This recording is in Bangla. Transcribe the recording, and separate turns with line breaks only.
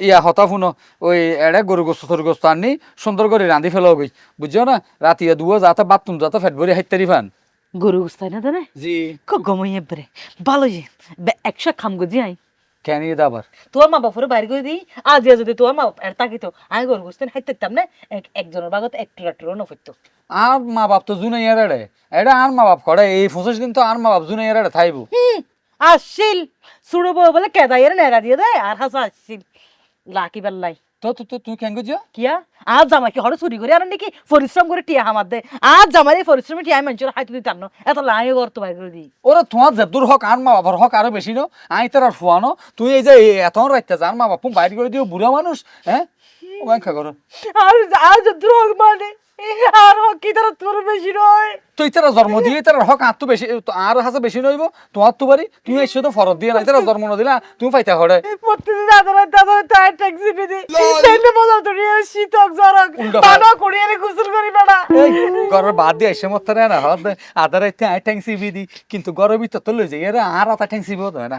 ইয়া হতা শুনো ওই এড়ে গরু গোস্ত সরু গোস্ত আনি সুন্দর করে রাঁধি ফেলাও গই বুঝছ না রাতি দুয়ো যাতে বাথরুম যাতে ফেট ভরি হাইতারি ফান।
গরু গুস্তাই না? জানে
জি।
খুব গমই এবারে ভালো যে একশো খাম গজি আই।
কেন ইয়ে দাবার?
তোর মা বাপরে বাইরে করে দিই আজ যদি তোর মা এর তাকিতো আমি গরু গুস্তেন হাইতে দিতাম না এক- একজনের বাগত একটু একটু নফিরতো
আর মা বাপ তো জুনে এড়ে। এটা আর মা বাপ করে এই পঁচিশ দিন তো আর মা বাপ জুনে এড়ে থাইব।
আসছিল সুড়ো বউ বলে কেদাইয়ের নেড়া দিয়ে দেয় আর হাসা আসছিল লাকি বেল্লাই
তো তো তো তুই কেন গুজো
কিয়া? আজ জামাই কি হরে চুরি করে আর নাকি? পরিশ্রম করে টিয়া হামার দে। আজ জামাই এই পরিশ্রমে টিয়া মানুষের হাইতে দিতাম না এত লাই করতো বাইর করে দি
ওরা তোমার যেদূর হক আর মা বাবার হক আরও বেশি নো? আই তোর আর ফুয়ানো তুই এই যে এত রাইতে যার মা বাপু বাইরে করে দিও বুড়া মানুষ হ্যাঁ? ও ব্যাংকা করো।
আর আজ দ্রোহ মানে হক কি তারা তোর বেশি নয়।
তুই তারা জন্ম দিয়ে তার হক আর তো বেশি আর হাসে বেশি নইব। তোমার তো বাড়ি তুমি এসে তো ফরত দিয়ে নাই তারা জন্ম ন দিলা তুমি পাইতা হরে।
প্রতিদিন দাদা দাদা তাই ট্যাক্সি পেতে। তাইলে বলো তো রে শীতক জরক রে গোসল করি বেড়া
এই বাদ দিয়ে এসে মত না হদ আদার আই ট্যাং সিবি দি কিন্তু গরের ভিতর তো লই যাই এরা আর আতা ট্যাং সিবি হতো না।